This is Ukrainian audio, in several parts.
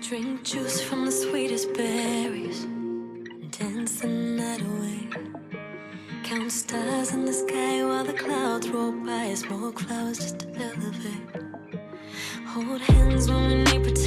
Drink juice from the sweetest berries and dance the night away. Count stars in the sky while the clouds roll by. Smoke flowers just to elevate. Hold hands when we need protection.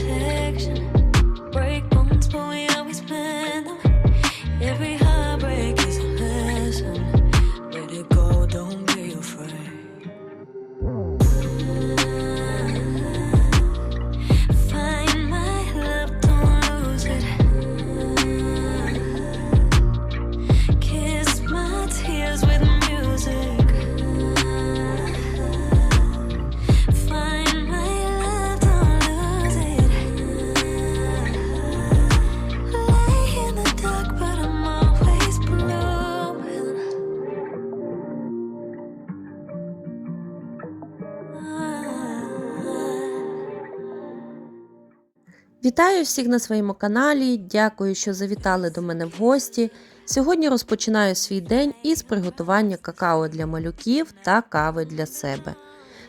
Вітаю всіх на своєму каналі. Дякую, що завітали до мене в гості. Сьогодні розпочинаю свій день із приготування какао для малюків та кави для себе.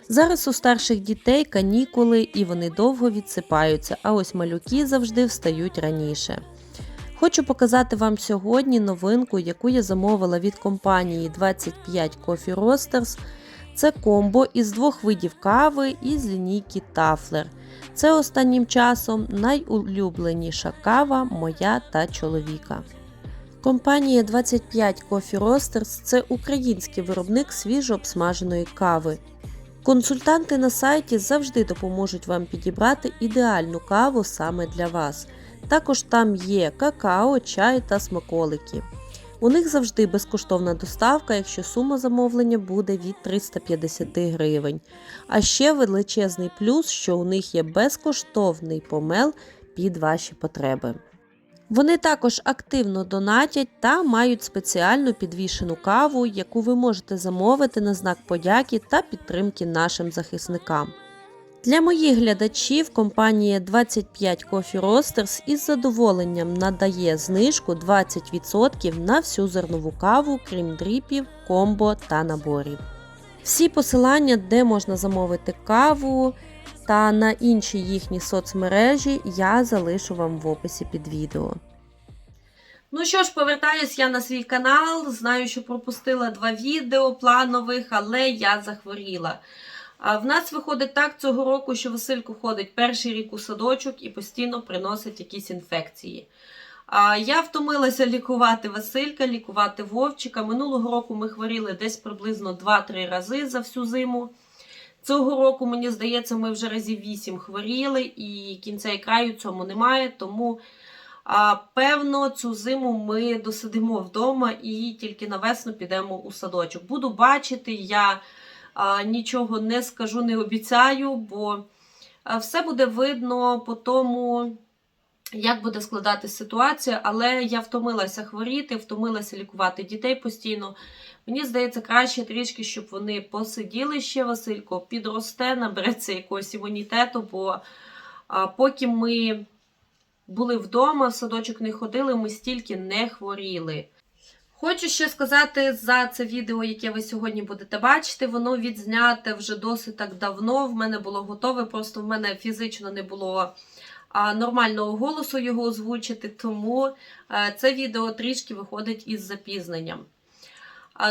Зараз у старших дітей канікули і вони довго відсипаються, а ось малюки завжди встають раніше. Хочу показати вам сьогодні новинку, яку я замовила від компанії 25 Coffee Roasters. Це комбо із двох видів кави із лінійки Тафлер. Це останнім часом найулюбленіша кава моя та чоловіка. Компанія 25 Coffee Roasters – це український виробник свіжо обсмаженої кави. Консультанти на сайті завжди допоможуть вам підібрати ідеальну каву саме для вас. Також там є какао, чай та смаколики. У них завжди безкоштовна доставка, якщо сума замовлення буде від 350 гривень. А ще величезний плюс, що у них є безкоштовний помел під ваші потреби. Вони також активно донатять та мають спеціальну підвішену каву, яку ви можете замовити на знак подяки та підтримки нашим захисникам. Для моїх глядачів компанія 25 Coffee Roasters із задоволенням надає знижку 20% на всю зернову каву, крім дріпів, комбо та наборів. Всі посилання, де можна замовити каву та на інші їхні соцмережі, я залишу вам в описі під відео. Ну що ж, повертаюсь я на свій канал. Знаю, що пропустила два відео планових, але я захворіла. В нас виходить так цього року, що Василько ходить перший рік у садочок і постійно приносить якісь інфекції. Я втомилася лікувати Василька, лікувати Вовчика. Минулого року ми хворіли десь приблизно 2-3 рази за всю зиму. Цього року, мені здається, ми вже разів 8 хворіли, і кінця і краю цьому немає. Тому, а, певно, цю зиму ми досидимо вдома і тільки на весну підемо у садочок. Буду бачити, я нічого не скажу, не обіцяю, бо все буде видно по тому, як буде складатися ситуація, але я втомилася хворіти, втомилася лікувати дітей постійно. Мені здається, краще трішки, щоб вони посиділи ще, Василько, підросте, набереться якогось імунітету, бо поки ми були вдома, в садочок не ходили, ми стільки не хворіли. Хочу ще сказати за це відео, яке ви сьогодні будете бачити. Воно відзняте вже досить так давно. В мене було готове, просто в мене фізично не було нормального голосу його озвучити, тому е, це відео трішки виходить із запізненням.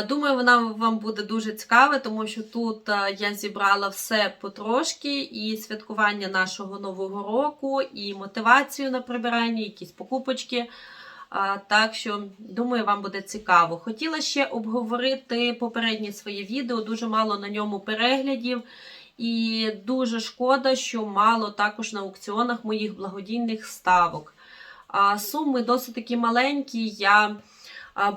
Думаю, вона вам буде дуже цікава, тому що тут е, я зібрала все потрошки: і святкування нашого нового року, і мотивацію на прибирання, якісь покупочки. Так що, думаю, вам буде цікаво. Хотіла ще обговорити попереднє своє відео, дуже мало на ньому переглядів. І дуже шкода, що мало також на аукціонах моїх благодійних ставок. Суми досить такі маленькі. Я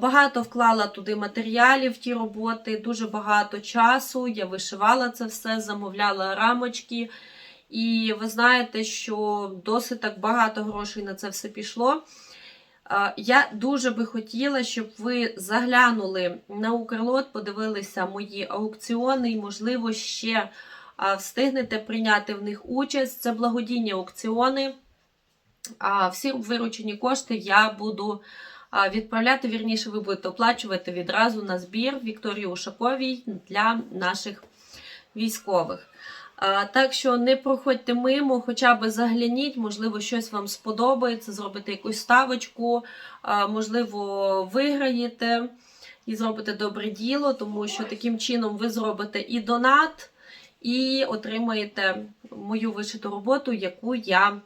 багато вклала туди матеріалів ті роботи, дуже багато часу. Я вишивала це все, замовляла рамочки. І ви знаєте, що досить так багато грошей на це все пішло. А, Я дуже би хотіла, щоб ви заглянули на Укрлот, подивилися мої аукціони і, можливо, ще встигнете прийняти в них участь. Це благодійні аукціони. Всі виручені кошти я буду відправляти, вірніше, ви будете оплачувати відразу на збір Вікторії Ушаковій для наших військових. Так що не проходьте мимо, хоча б загляніть, можливо, щось вам сподобається, зробите якусь ставочку, можливо, виграєте і зробите добре діло, тому що таким чином ви зробите і донат, і отримаєте мою вишиту роботу, яку я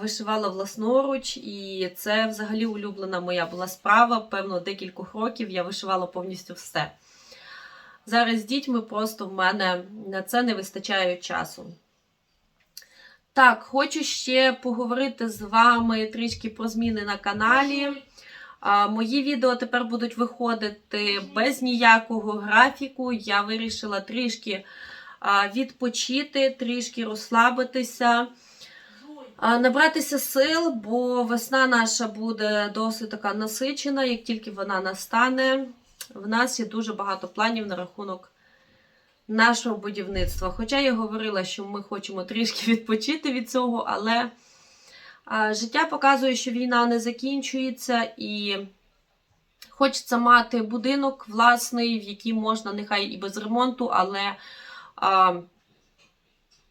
вишивала власноруч. І це взагалі улюблена моя була справа. Певно, декількох років я вишивала повністю все. Зараз з дітьми просто в мене на це не вистачає часу. Так, хочу ще поговорити з вами трішки про зміни на каналі. Мої відео тепер будуть виходити без ніякого графіку. Я вирішила трішки відпочити, трішки розслабитися, набратися сил, бо весна наша буде досить така насичена, як тільки вона настане. В нас є дуже багато планів на рахунок нашого будівництва. Хоча я говорила, що ми хочемо трішки відпочити від цього, але життя показує, що війна не закінчується і хочеться мати будинок власний, в який можна нехай і без ремонту, але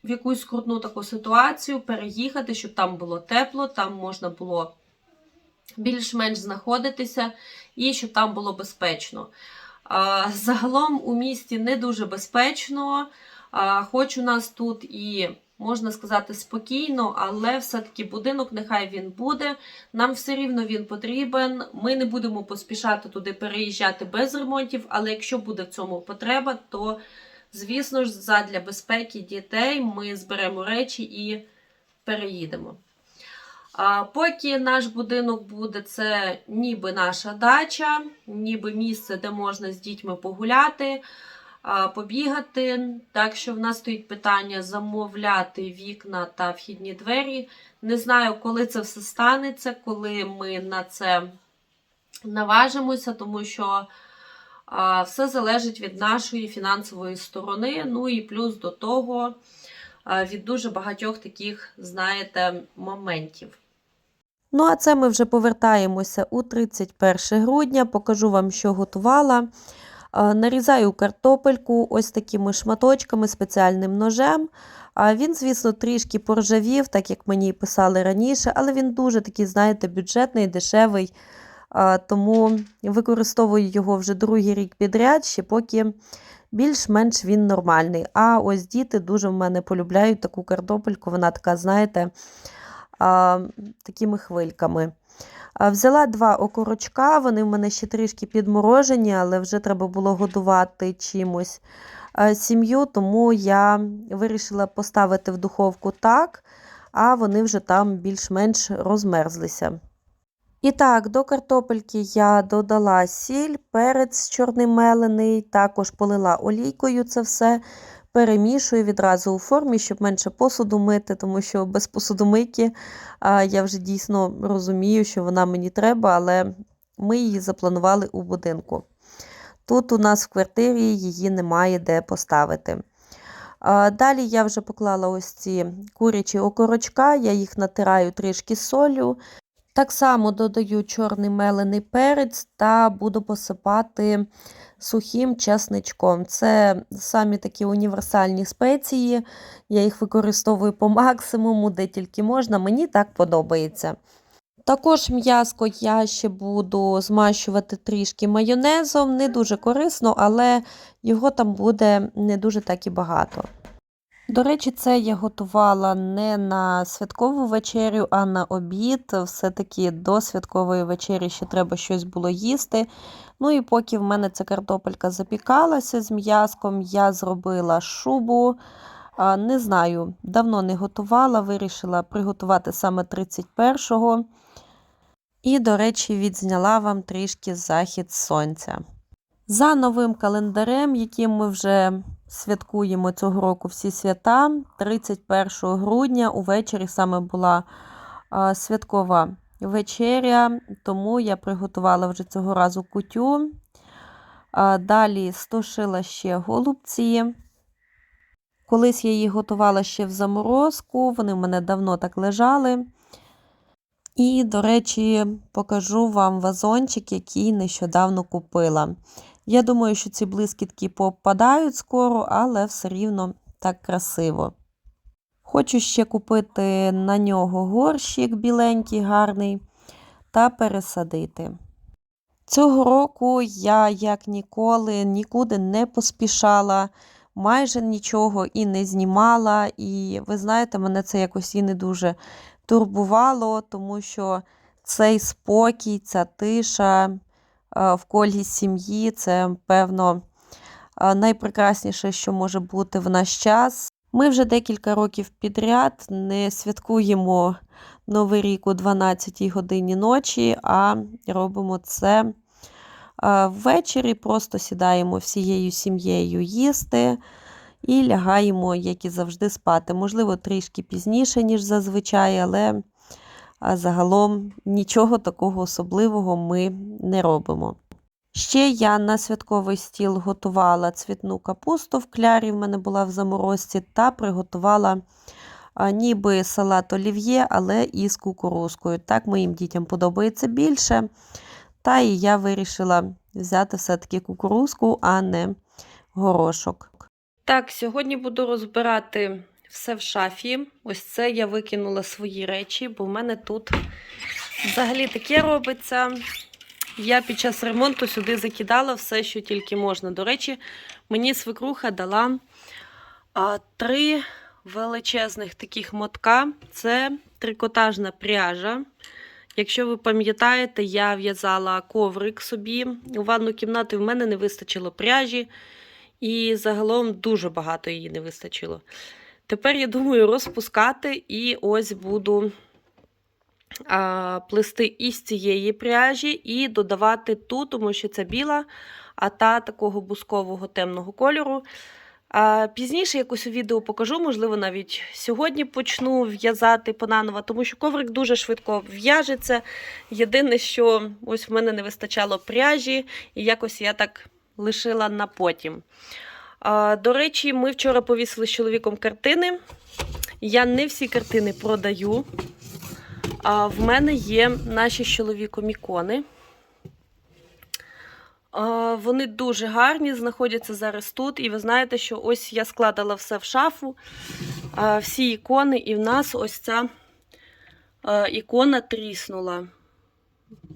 в якусь скрутну таку ситуацію переїхати, щоб там було тепло, там можна було більш-менш знаходитися і щоб там було безпечно. Загалом у місті не дуже безпечно, хоч у нас тут і, можна сказати, спокійно, але все-таки будинок, нехай він буде. Нам все рівно він потрібен. Ми не будемо поспішати туди переїжджати без ремонтів, але якщо буде в цьому потреба, то, звісно ж, задля безпеки дітей ми зберемо речі і переїдемо. Поки наш будинок буде, це ніби наша дача, ніби місце, де можна з дітьми погуляти, побігати. Так що в нас стоїть питання замовляти вікна та вхідні двері. Не знаю, коли це все станеться, коли ми на це наважимося, тому що все залежить від нашої фінансової сторони. Ну і плюс до того від дуже багатьох таких, знаєте, моментів. Ну, а це ми вже повертаємося у 31 грудня. Покажу вам, що готувала. Е, Нарізаю картопельку ось такими шматочками спеціальним ножем. Він, звісно, трішки поржавів, так як мені писали раніше, але він дуже такий, знаєте, бюджетний, дешевий. Тому використовую його вже другий рік підряд, ще поки більш-менш він нормальний. А ось діти дуже в мене полюбляють таку картопельку, вона така, знаєте, а, такими хвильками. Взяла два окорочка, вони в мене ще трішки підморожені, але вже треба було годувати чимось сім'ю, тому я вирішила поставити в духовку так, а вони вже там більш-менш розмерзлися. І так, до картопельки я додала сіль, перець чорний мелений, також полила олійкою це все. Перемішую відразу у формі, щоб менше посуду мити, тому що без посудомийки я вже дійсно розумію, що вона мені треба, але ми її запланували у будинку. Тут у нас в квартирі її немає де поставити. Далі я вже поклала ось ці курячі окорочка, я їх натираю трішки солью. Так само додаю чорний мелений перець та буду посипати сухим чесничком. Це самі такі універсальні спеції. Я їх використовую по максимуму, де тільки можна. Мені так подобається. Також м'язко я ще буду змащувати трішки майонезом. Не дуже корисно, але його там буде не дуже так і багато. До речі, це я готувала не на святкову вечерю, а на обід. Все-таки до святкової вечері ще треба щось було їсти. Ну і поки в мене ця картопелька запікалася з м'язком, я зробила шубу. Не знаю, давно не готувала, вирішила приготувати саме 31-го. І, до речі, відзняла вам трішки захід сонця. За новим календарем, яким ми вже святкуємо цього року всі свята, 31 грудня увечері саме була святкова вечеря, тому я приготувала вже цього разу кутю. Далі стушила ще голубці. Колись я її готувала ще в заморозку, вони в мене давно так лежали. І, до речі, покажу вам вазончик, який нещодавно купила. Я думаю, що ці блискітки попадають скоро, але все рівно так красиво. Хочу ще купити на нього горщик біленький, гарний, та пересадити. Цього року я, як ніколи, нікуди не поспішала, майже нічого і не знімала. І ви знаєте, мене це якось і не дуже турбувало, тому що цей спокій, ця тиша в колі сім'ї це, певно, е, найпрекрасніше, що може бути в наш час. Ми вже декілька років підряд не святкуємо Новий рік о 12 годині ночі, а робимо це е, ввечері, просто сідаємо всією сім'єю їсти і лягаємо, як і завжди, спати. Можливо, трішки пізніше, ніж зазвичай, але а загалом нічого такого особливого ми не робимо. Ще я на святковий стіл готувала цвітну капусту в клярі, в мене була в заморозці, та приготувала ніби салат олів'є, але із кукурузкою. Так моїм дітям подобається більше. Та і я вирішила взяти все-таки кукурузку, а не горошок. Так, сьогодні буду розбирати все в шафі. Ось це я викинула свої речі, бо в мене тут взагалі таке робиться. Я під час ремонту сюди закидала все, що тільки можна. До речі, мені свекруха дала а, три величезних таких мотка. Це трикотажна пряжа. Якщо ви пам'ятаєте, я в'язала коврик собі у ванну кімнату, і в мене не вистачило пряжі, і загалом дуже багато її не вистачило. Тепер я думаю розпускати, і ось буду а, плести із цієї пряжі і додавати ту, тому що це біла, а та такого бускового темного кольору. А, Пізніше якось у відео покажу, можливо, навіть сьогодні почну в'язати понаново, тому що коврик дуже швидко в'яжеться. Єдине, що ось в мене не вистачало пряжі, і якось я так лишила на потім. До речі, ми вчора повісили з чоловіком картини. Я не всі картини продаю. А в мене є наші з чоловіком ікони. Вони дуже гарні, знаходяться зараз тут. І ви знаєте, що ось я складала все в шафу, всі ікони, і в нас ось ця ікона тріснула.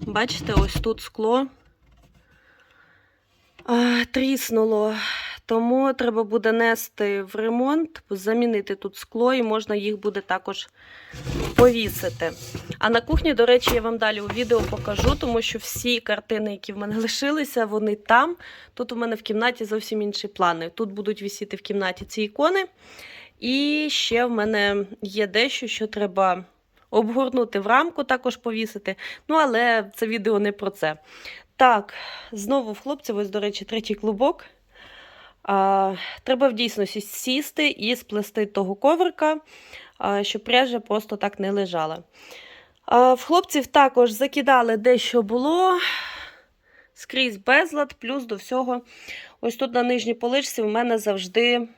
Бачите, ось тут скло тріснуло. Тому треба буде нести в ремонт, замінити тут скло, і можна їх буде також повісити. А на кухні, до речі, я вам далі у відео покажу, тому що всі картини, які в мене лишилися, вони там. Тут у мене в кімнаті зовсім інші плани. Тут будуть висіти в кімнаті ці ікони. І ще в мене є дещо, що треба обгорнути в рамку, також повісити. Ну, але це відео не про це. Так, знову в хлопців, ось, до речі, третій клубок. А, Треба в дійсності сісти і сплести того коврика, а, щоб пряжа просто так не лежала. А, В хлопців також закидали дещо було. Скрізь безлад, плюс до всього. Ось тут на нижній поличці в мене завжди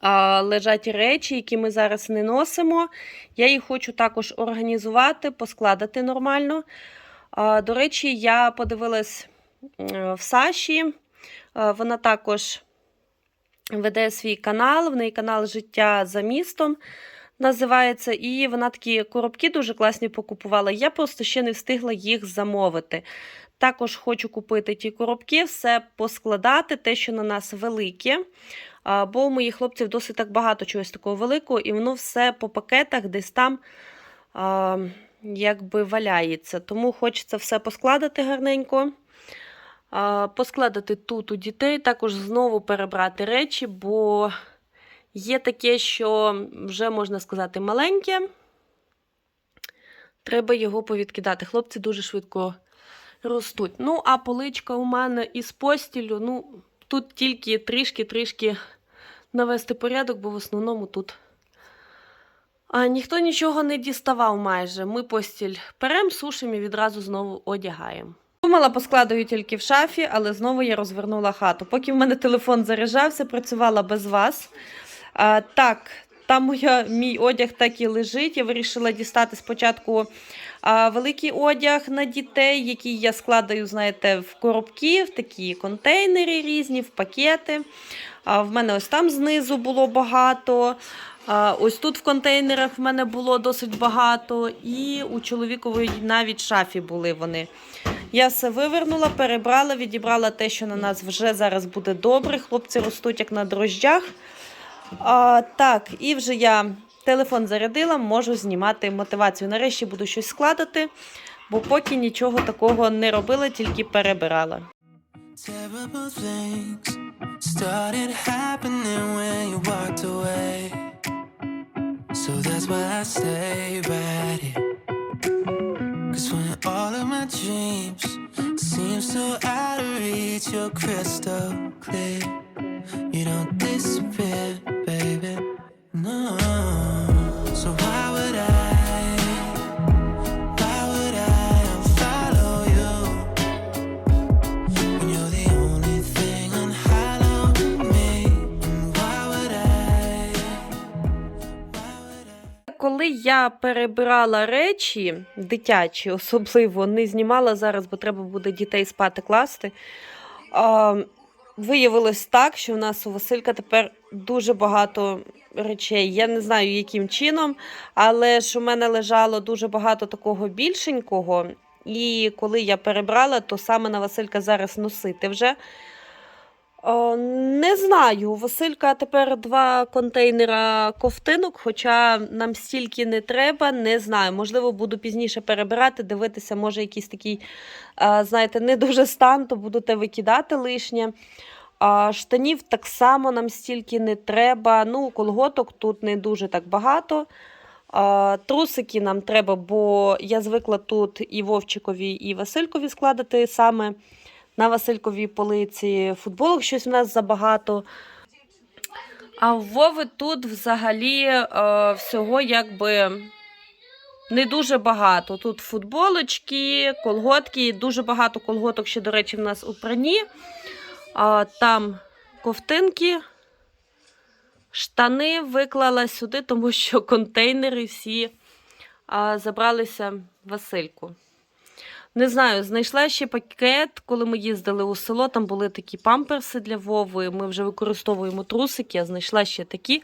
а, лежать речі, які ми зараз не носимо. Я їх хочу також організувати, поскладати нормально. А, До речі, я подивилась в Саші. Вона також веде свій канал, в неї канал Життя за містом називається. І вона такі коробки дуже класні покупувала. Я просто ще не встигла їх замовити. Також хочу купити ті коробки, все поскладати, те, що на нас велике. Бо у моїх хлопців досить так багато чогось такого великого, і воно все по пакетах десь там а, якби валяється. Тому хочеться все поскладати гарненько поскладати тут у дітей, також знову перебрати речі, бо є таке, що вже, можна сказати, маленьке. Треба його повідкидати. Хлопці дуже швидко ростуть. Ну, а поличка у мене із постілю, ну, тут тільки трішки-трішки навести порядок, бо в основному тут. А ніхто нічого не діставав майже. Ми постіль перем, сушимо і відразу знову одягаємо. Думала, поскладаю тільки в шафі, але знову я розвернула хату. Поки в мене телефон заряджався, працювала без вас. А, Так, там моя, мій одяг так і лежить. Я вирішила дістати спочатку а, великий одяг на дітей, який я складаю, знаєте, в коробки, в такі контейнери різні, в пакети. А в мене ось там знизу було багато. А ось тут в контейнерах в мене було досить багато. І у чоловікової навіть шафі були вони. Я все вивернула, перебрала, відібрала те, що на нас вже зараз буде добре. Хлопці ростуть як на дрожжах. А, так, і вже я телефон зарядила, можу знімати мотивацію. Нарешті буду щось складати, бо поки нічого такого не робила, тільки перебирала. So that's why I stay right here. Cause when all of my dreams seem so out of reach, you're crystal clear. You don't disappear, baby. No. Коли я перебирала речі, дитячі, особливо не знімала зараз, бо треба буде дітей спати класти. А, виявилось так, що в нас у Василька тепер дуже багато речей. Я не знаю, яким чином, але ж у мене лежало дуже багато такого більшенького. І коли я перебрала, то саме на Василька зараз носити вже. О, не знаю, Василька тепер два контейнера ковтинок, хоча нам стільки не треба, не знаю. Можливо, буду пізніше перебирати, дивитися, може, якийсь такий, а, знаєте, не дуже стан, то буду те викидати лишнє. Штанів так само нам стільки не треба. Ну, колготок тут не дуже так багато. Трусики нам треба, бо я звикла тут і Вовчикові, і Василькові складати саме на Васильковій полиці. Футболок щось в нас забагато. А в Вови тут взагалі е, всього якби не дуже багато. Тут футболочки, колготки, дуже багато колготок ще, до речі, в нас у прані. А, там ковтинки, штани виклала сюди, тому що контейнери всі а, забралися в Васильку. Не знаю, знайшла ще пакет, коли ми їздили у село. Там були такі памперси для Вови. Ми вже використовуємо трусики, а знайшла ще такі.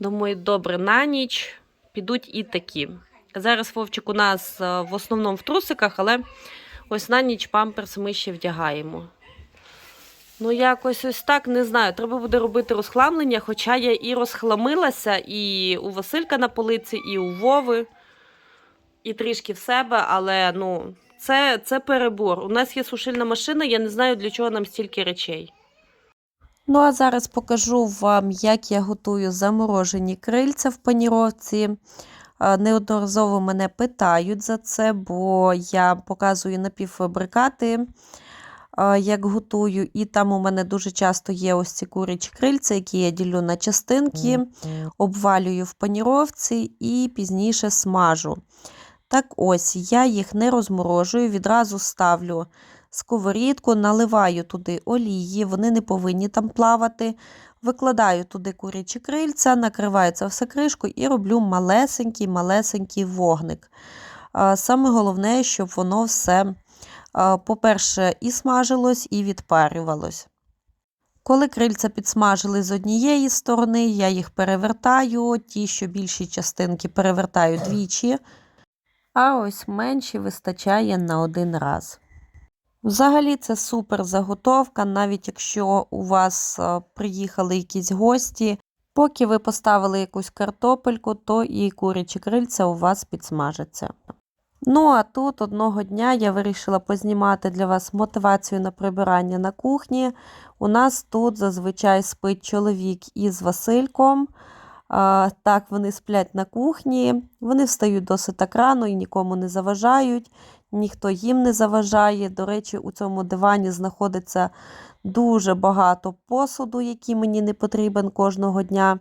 Думаю, добре, на ніч підуть і такі. Зараз Вовчик у нас е, в основному в трусиках, але ось на ніч памперс ми ще вдягаємо. Ну, якось ось так не знаю. Треба буде робити розхламлення, хоча я і розхламилася, і у Василька на полиці, і у Вови, і трішки в себе, але ну, це, це перебор. У нас є сушильна машина, я не знаю, для чого нам стільки речей. Ну, а зараз покажу вам, як я готую заморожені крильця в паніровці. Неодноразово мене питають за це, бо я показую напівфабрикати, як готую. І там у мене дуже часто є ось ці курячі крильця, які я ділю на частинки, обвалюю в паніровці і пізніше смажу. Так ось, я їх не розморожую, відразу ставлю сковорідку, наливаю туди олії, вони не повинні там плавати. Викладаю туди курячі крильця, накриваю це все кришкою і роблю малесенький-малесенький вогник. Саме головне, щоб воно все, по-перше, і смажилось, і відпарювалось. Коли крильця підсмажили з однієї сторони, я їх перевертаю, ті, що більші частинки перевертаю двічі, а ось менші вистачає на один раз. Взагалі це супер заготовка, навіть якщо у вас е, приїхали якісь гості. Поки ви поставили якусь картопельку, то і курячі крильця у вас підсмажаться. Ну, а тут одного дня я вирішила познімати для вас мотивацію на прибирання на кухні. У нас тут зазвичай спить чоловік із Васильком. Так, вони сплять на кухні, вони встають досить так рано і нікому не заважають ніхто їм не заважає. До речі, у цьому дивані знаходиться дуже багато посуду, який мені не потрібен кожного дня.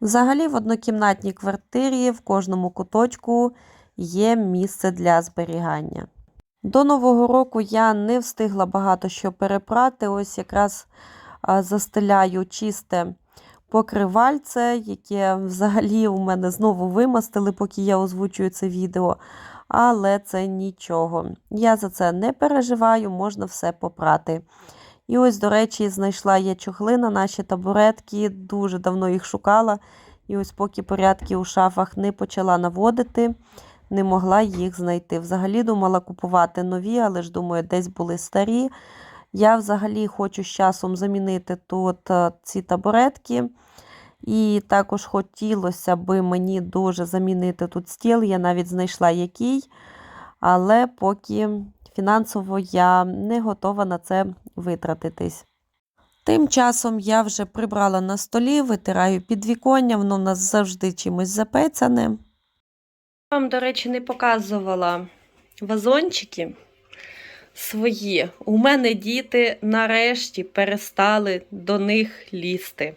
Взагалі, в однокімнатній квартирі в кожному куточку є місце для зберігання. До Нового року я не встигла багато що перепрати. Ось якраз застеляю чисте покривальце, яке взагалі у мене знову вимастили, поки я озвучую це відео але це нічого. Я за це не переживаю, можна все попрати. І ось, до речі, знайшла я чохли на наші табуретки, дуже давно їх шукала. І ось поки порядки у шафах не почала наводити, не могла їх знайти. Взагалі думала купувати нові, але ж думаю, десь були старі. Я взагалі хочу з часом замінити тут е, ці табуретки. І також хотілося би мені дуже замінити тут стіл. Я навіть знайшла який, але поки фінансово я не готова на це витратитись. Тим часом я вже прибрала на столі, витираю підвіконня, воно в нас завжди чимось запецяне. Вам, до речі, не показувала вазончики свої. У мене діти нарешті перестали до них лізти.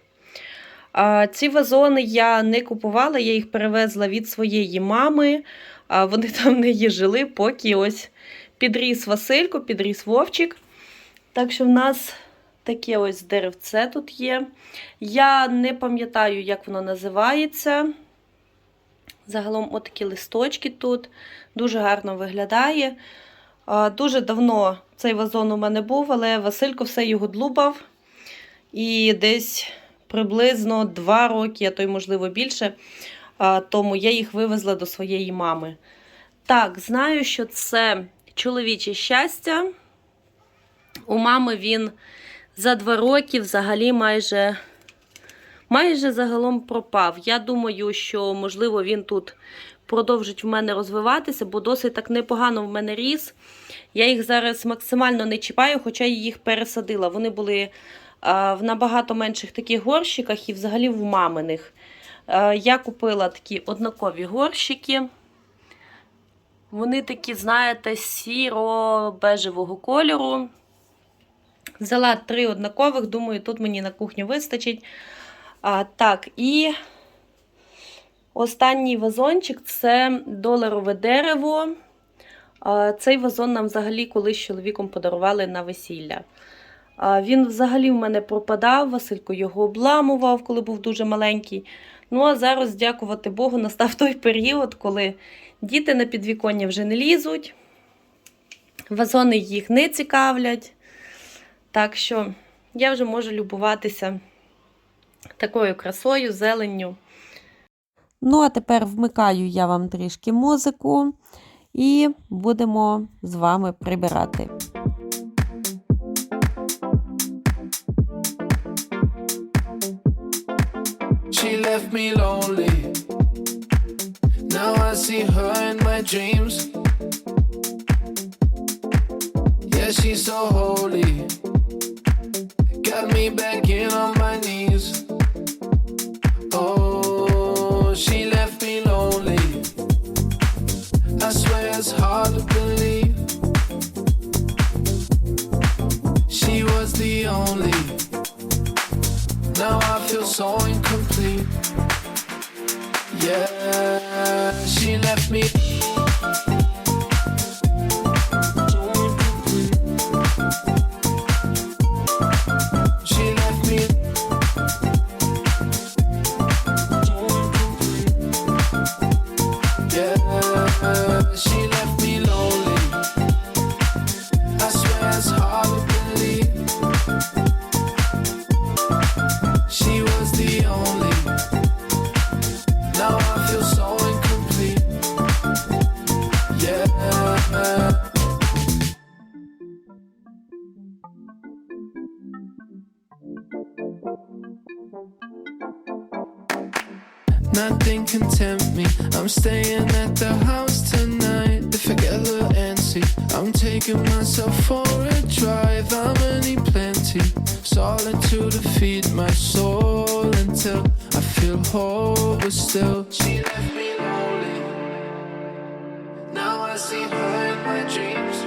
Ці вазони я не купувала, я їх перевезла від своєї мами. Вони там в неї жили, поки ось підріс Василько, підріс Вовчик. Так що в нас таке ось деревце тут є. Я не пам'ятаю, як воно називається. Загалом отакі листочки тут. Дуже гарно виглядає. Дуже давно цей вазон у мене був, але Василько все його длубав. І десь приблизно 2 роки, а то й, можливо, більше. Тому я їх вивезла до своєї мами. Так, знаю, що це чоловіче щастя. У мами він за 2 роки взагалі майже, майже загалом пропав. Я думаю, що, можливо, він тут продовжить в мене розвиватися, бо досить так непогано в мене ріс. Я їх зараз максимально не чіпаю, хоча я їх пересадила. Вони були а, в набагато менших таких горщиках і взагалі в маминих. А, я купила такі однакові горщики. Вони такі, знаєте, сіро-бежевого кольору. Взяла три однакових, думаю, тут мені на кухню вистачить. А, Так, і останній вазончик це доларове дерево. Цей вазон нам взагалі колись чоловіком подарували на весілля. Він взагалі в мене пропадав, Василько його обламував, коли був дуже маленький. Ну, а зараз, дякувати Богу, настав той період, коли діти на підвіконня вже не лізуть, вазони їх не цікавлять. Так що я вже можу любуватися такою красою, зеленню. Ну, а тепер вмикаю я вам трішки музику і будемо з вами прибирати. She left me lonely. Now I see her in my dreams. Yeah, she's so holy. Got me back in on it's hard to believe. She was the only. Now I feel so incomplete. Yeah, she left me. Nothing can tempt me. I'm staying at the house tonight. If I get a little antsy, I'm taking myself for a drive. I'm gonna need plenty solitude to feed my soul until I feel whole. But still, she left me lonely. Now I see her in my dreams.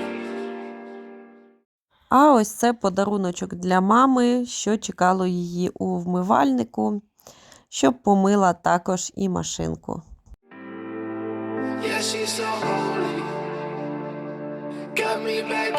А ось це подаруночок для мами, що чекало її у вмивальнику, щоб помила також і машинку. Yeah, she's so holy. Got me back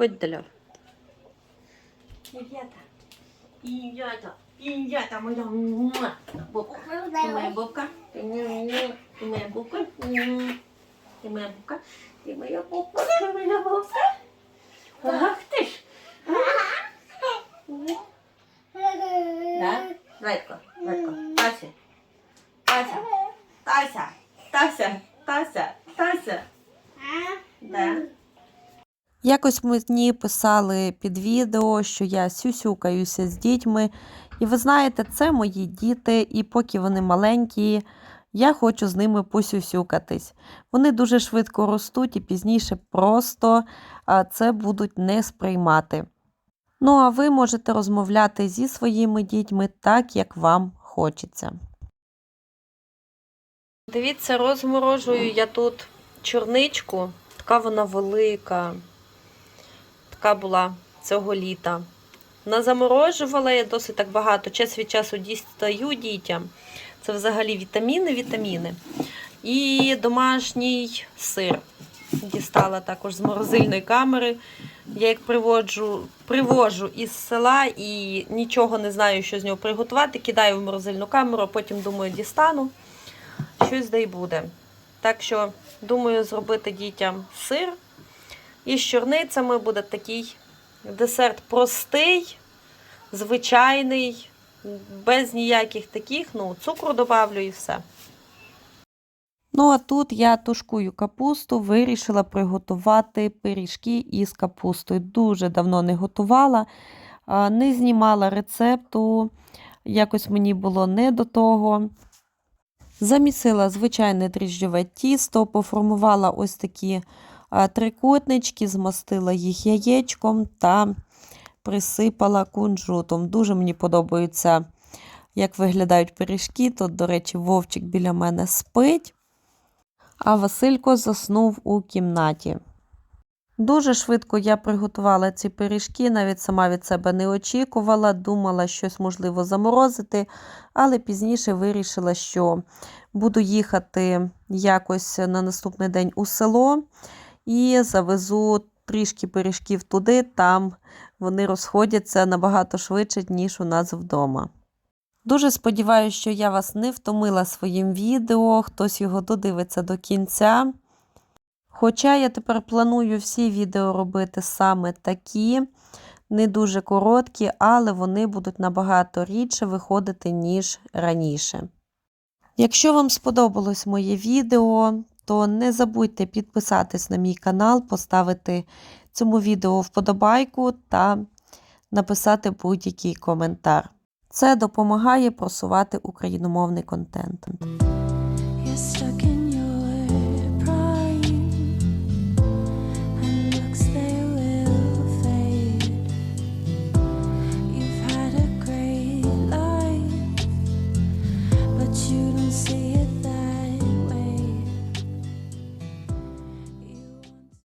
робити для? Індята. Індята. Індята моя. Муа. Бобка. Ти моя бобка. Ти моя. М. Ти моя бобка. Ти моя бобка. Ти моя бобка. Ах ти ж. Да? Ветко, Ветко. Тася. Тася. Тася. Тася. Тася. Тася. Да. Якось мені писали під відео, що я сюсюкаюся з дітьми. І ви знаєте, це мої діти, і поки вони маленькі, я хочу з ними посюсюкатись. Вони дуже швидко ростуть і пізніше просто це будуть не сприймати. Ну, а ви можете розмовляти зі своїми дітьми так, як вам хочеться. Дивіться, розморожую я тут чорничку. Така вона велика. Така була цього літа. Назаморожувала я досить так багато. Час від часу дістаю дітям. Це взагалі вітаміни, вітаміни. І домашній сир. Дістала також з морозильної камери. Я як приводжу, привожу із села і нічого не знаю, що з нього приготувати. Кидаю в морозильну камеру, а потім думаю, дістану. Щось де й буде. Так що, думаю, зробити дітям сир. І з чорницями буде такий десерт простий, звичайний, без ніяких таких, ну, цукру добавлю і все. Ну, а тут я тушкую капусту, вирішила приготувати пиріжки із капустою. Дуже давно не готувала, не знімала рецепту, якось мені було не до того. Замісила звичайне дріжджове тісто, поформувала ось такі трикутнички, змастила їх яєчком та присипала кунжутом. Дуже мені подобається, як виглядають пиріжки. Тут, до речі, вовчик біля мене спить, а Василько заснув у кімнаті. Дуже швидко я приготувала ці пиріжки, навіть сама від себе не очікувала, думала щось можливо заморозити, але пізніше вирішила, що буду їхати якось на наступний день у село і завезу трішки пиріжків туди, там вони розходяться набагато швидше, ніж у нас вдома. Дуже сподіваюся, що я вас не втомила своїм відео, хтось його додивиться до кінця. Хоча я тепер планую всі відео робити саме такі, не дуже короткі, але вони будуть набагато рідше виходити, ніж раніше. Якщо вам сподобалось моє відео, то не забудьте підписатись на мій канал, поставити цьому відео вподобайку та написати будь-який коментар. Це допомагає просувати україномовний контент.